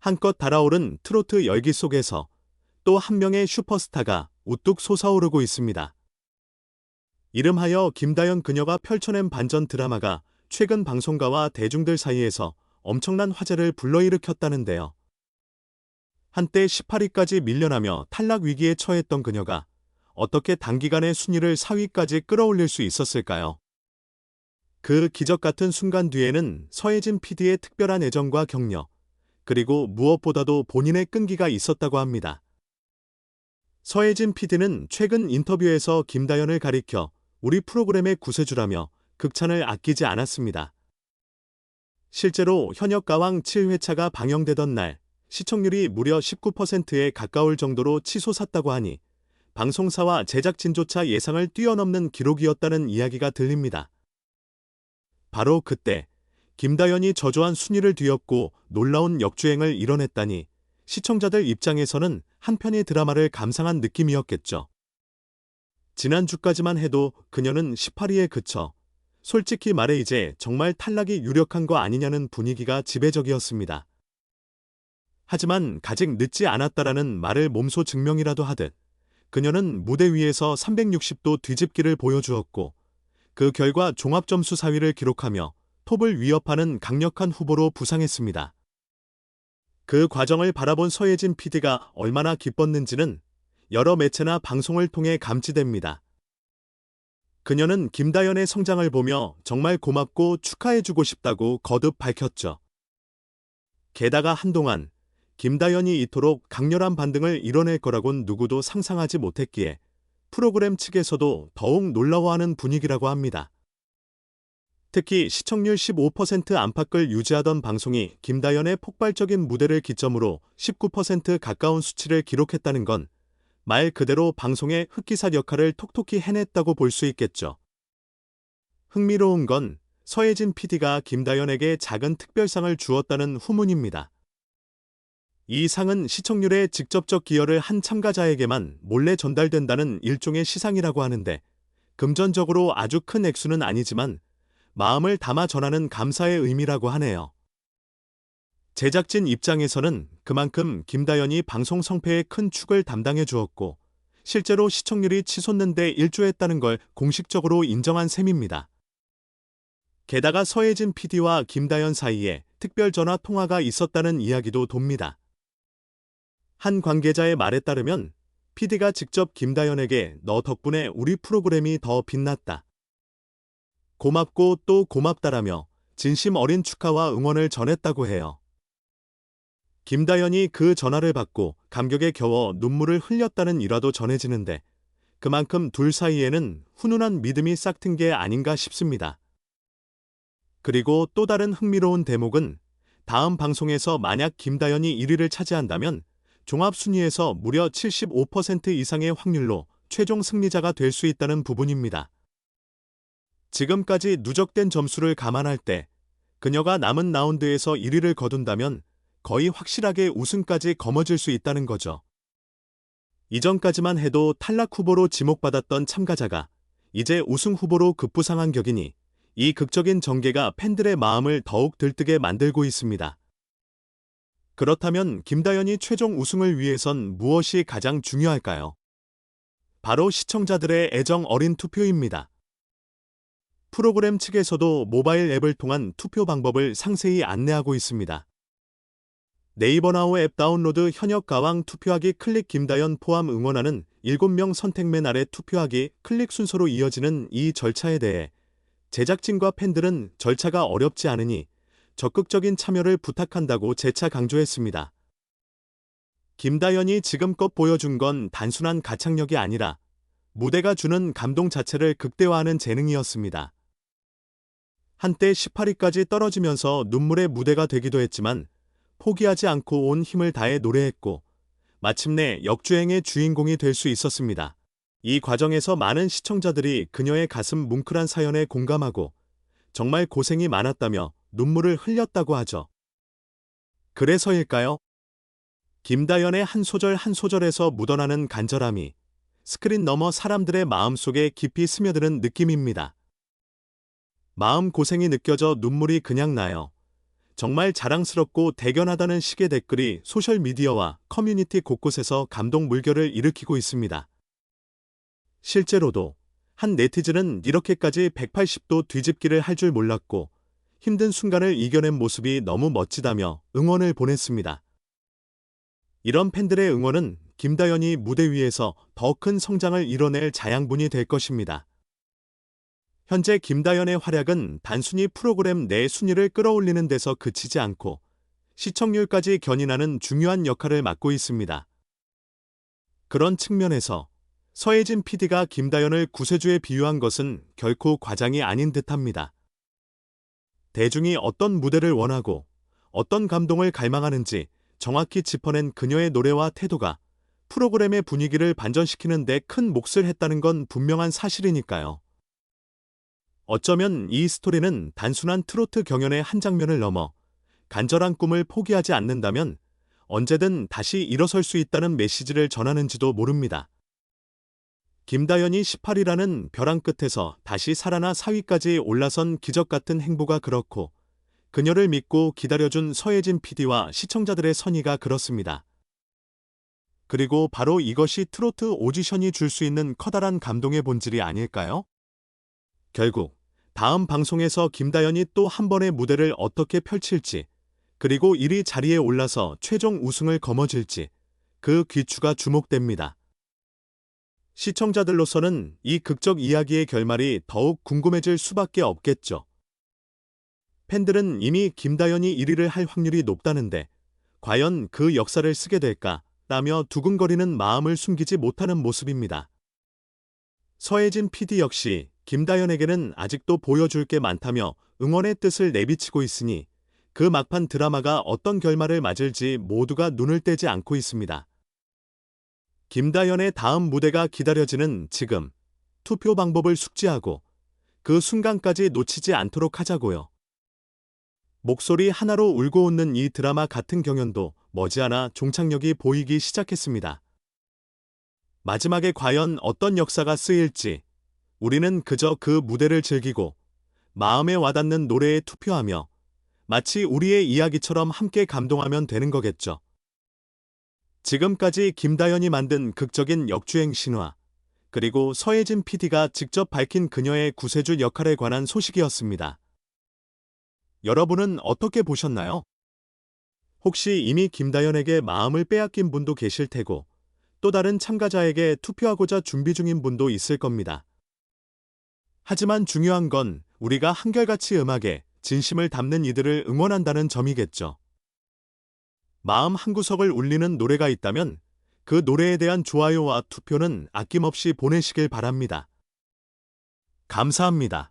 한껏 달아오른 트로트 열기 속에서 또 한 명의 슈퍼스타가 우뚝 솟아오르고 있습니다. 이름하여 김다연 그녀가 펼쳐낸 반전 드라마가 최근 방송가와 대중들 사이에서 엄청난 화제를 불러일으켰다는데요. 한때 18위까지 밀려나며 탈락 위기에 처했던 그녀가 어떻게 단기간에 순위를 4위까지 끌어올릴 수 있었을까요? 그 기적 같은 순간 뒤에는 서혜진 PD의 특별한 애정과 격려, 그리고 무엇보다도 본인의 끈기가 있었다고 합니다. 서혜진 PD는 최근 인터뷰에서 김다연을 가리켜 우리 프로그램의 구세주라며 극찬을 아끼지 않았습니다. 실제로 현역 가왕 7회차가 방영되던 날 시청률이 무려 19%에 가까울 정도로 치솟았다고 하니 방송사와 제작진조차 예상을 뛰어넘는 기록이었다는 이야기가 들립니다. 바로 그때 김다연이 저조한 순위를 뒤엎고 놀라운 역주행을 이뤄냈다니 시청자들 입장에서는 한편의 드라마를 감상한 느낌이었겠죠. 지난주까지만 해도 그녀는 18위에 그쳐 솔직히 말해 이제 정말 탈락이 유력한 거 아니냐는 분위기가 지배적이었습니다. 하지만 가직 늦지 않았다라는 말을 몸소 증명이라도 하듯 그녀는 무대 위에서 360도 뒤집기를 보여주었고 그 결과 종합점수 4위를 기록하며 톱을 위협하는 강력한 후보로 부상했습니다. 그 과정을 바라본 서예진 PD가 얼마나 기뻤는지는 여러 매체나 방송을 통해 감지됩니다. 그녀는 김다연의 성장을 보며 정말 고맙고 축하해주고 싶다고 거듭 밝혔죠. 게다가 한동안 김다연이 이토록 강렬한 반등을 이뤄낼 거라곤 누구도 상상하지 못했기에 프로그램 측에서도 더욱 놀라워하는 분위기라고 합니다. 특히 시청률 15% 안팎을 유지하던 방송이 김다연의 폭발적인 무대를 기점으로 19% 가까운 수치를 기록했다는 건 말 그대로 방송의 흑기사 역할을 톡톡히 해냈다고 볼 수 있겠죠. 흥미로운 건 서혜진 PD가 김다연에게 작은 특별상을 주었다는 후문입니다. 이 상은 시청률에 직접적 기여를 한 참가자에게만 몰래 전달된다는 일종의 시상이라고 하는데 금전적으로 아주 큰 액수는 아니지만 마음을 담아 전하는 감사의 의미라고 하네요. 제작진 입장에서는 그만큼 김다연이 방송 성패에 큰 축을 담당해 주었고 실제로 시청률이 치솟는데 일조했다는 걸 공식적으로 인정한 셈입니다. 게다가 서혜진 PD와 김다연 사이에 특별 전화 통화가 있었다는 이야기도 돕니다. 한 관계자의 말에 따르면 PD가 직접 김다연에게 너 덕분에 우리 프로그램이 더 빛났다. 고맙고 또 고맙다라며 진심 어린 축하와 응원을 전했다고 해요. 김다연이 그 전화를 받고 감격에 겨워 눈물을 흘렸다는 일화도 전해지는데 그만큼 둘 사이에는 훈훈한 믿음이 싹튼 게 아닌가 싶습니다. 그리고 또 다른 흥미로운 대목은 다음 방송에서 만약 김다연이 1위를 차지한다면 종합 순위에서 무려 75% 이상의 확률로 최종 승리자가 될 수 있다는 부분입니다. 지금까지 누적된 점수를 감안할 때 그녀가 남은 라운드에서 1위를 거둔다면 거의 확실하게 우승까지 거머쥘 수 있다는 거죠. 이전까지만 해도 탈락 후보로 지목받았던 참가자가 이제 우승 후보로 급부상한 격이니 이 극적인 전개가 팬들의 마음을 더욱 들뜨게 만들고 있습니다. 그렇다면 김다연이 최종 우승을 위해선 무엇이 가장 중요할까요? 바로 시청자들의 애정 어린 투표입니다. 프로그램 측에서도 모바일 앱을 통한 투표 방법을 상세히 안내하고 있습니다. 네이버 나우 앱 다운로드 현역 가왕 투표하기 클릭 김다연 포함 응원하는 7명 선택맨 아래 투표하기 클릭 순서로 이어지는 이 절차에 대해 제작진과 팬들은 절차가 어렵지 않으니 적극적인 참여를 부탁한다고 재차 강조했습니다. 김다연이 지금껏 보여준 건 단순한 가창력이 아니라 무대가 주는 감동 자체를 극대화하는 재능이었습니다. 한때 18위까지 떨어지면서 눈물의 무대가 되기도 했지만 포기하지 않고 온 힘을 다해 노래했고 마침내 역주행의 주인공이 될 수 있었습니다. 이 과정에서 많은 시청자들이 그녀의 가슴 뭉클한 사연에 공감하고 정말 고생이 많았다며 눈물을 흘렸다고 하죠. 그래서일까요? 김다연의 한 소절 한 소절에서 묻어나는 간절함이 스크린 너머 사람들의 마음속에 깊이 스며드는 느낌입니다. 마음 고생이 느껴져 눈물이 그냥 나요. 정말 자랑스럽고 대견하다는 식의 댓글이 소셜미디어와 커뮤니티 곳곳에서 감동 물결을 일으키고 있습니다. 실제로도 한 네티즌은 이렇게까지 180도 뒤집기를 할 줄 몰랐고 힘든 순간을 이겨낸 모습이 너무 멋지다며 응원을 보냈습니다. 이런 팬들의 응원은 김다연이 무대 위에서 더 큰 성장을 이뤄낼 자양분이 될 것입니다. 현재 김다연의 활약은 단순히 프로그램 내 순위를 끌어올리는 데서 그치지 않고 시청률까지 견인하는 중요한 역할을 맡고 있습니다. 그런 측면에서 서혜진 PD가 김다연을 구세주에 비유한 것은 결코 과장이 아닌 듯합니다. 대중이 어떤 무대를 원하고 어떤 감동을 갈망하는지 정확히 짚어낸 그녀의 노래와 태도가 프로그램의 분위기를 반전시키는 데 큰 몫을 했다는 건 분명한 사실이니까요. 어쩌면 이 스토리는 단순한 트로트 경연의 한 장면을 넘어 간절한 꿈을 포기하지 않는다면 언제든 다시 일어설 수 있다는 메시지를 전하는지도 모릅니다. 김다연이 18이라는 벼랑 끝에서 다시 살아나 4위까지 올라선 기적 같은 행보가 그렇고 그녀를 믿고 기다려준 서혜진 PD와 시청자들의 선의가 그렇습니다. 그리고 바로 이것이 트로트 오디션이 줄 수 있는 커다란 감동의 본질이 아닐까요? 결국 다음 방송에서 김다연이 또 한 번의 무대를 어떻게 펼칠지 그리고 1위 자리에 올라서 최종 우승을 거머쥘지 그 귀추가 주목됩니다. 시청자들로서는 이 극적 이야기의 결말이 더욱 궁금해질 수밖에 없겠죠. 팬들은 이미 김다연이 1위를 할 확률이 높다는데 과연 그 역사를 쓰게 될까 라며 두근거리는 마음을 숨기지 못하는 모습입니다. 서혜진 PD 역시 김다연에게는 아직도 보여줄 게 많다며 응원의 뜻을 내비치고 있으니 그 막판 드라마가 어떤 결말을 맞을지 모두가 눈을 떼지 않고 있습니다. 김다연의 다음 무대가 기다려지는 지금 투표 방법을 숙지하고 그 순간까지 놓치지 않도록 하자고요. 목소리 하나로 울고 웃는 이 드라마 같은 경연도 머지않아 종착역이 보이기 시작했습니다. 마지막에 과연 어떤 역사가 쓰일지 우리는 그저 그 무대를 즐기고 마음에 와닿는 노래에 투표하며 마치 우리의 이야기처럼 함께 감동하면 되는 거겠죠. 지금까지 김다연이 만든 극적인 역주행 신화, 그리고 서혜진 PD가 직접 밝힌 그녀의 구세주 역할에 관한 소식이었습니다. 여러분은 어떻게 보셨나요? 혹시 이미 김다연에게 마음을 빼앗긴 분도 계실 테고, 또 다른 참가자에게 투표하고자 준비 중인 분도 있을 겁니다. 하지만 중요한 건 우리가 한결같이 음악에 진심을 담는 이들을 응원한다는 점이겠죠. 마음 한구석을 울리는 노래가 있다면 그 노래에 대한 좋아요와 투표는 아낌없이 보내시길 바랍니다. 감사합니다.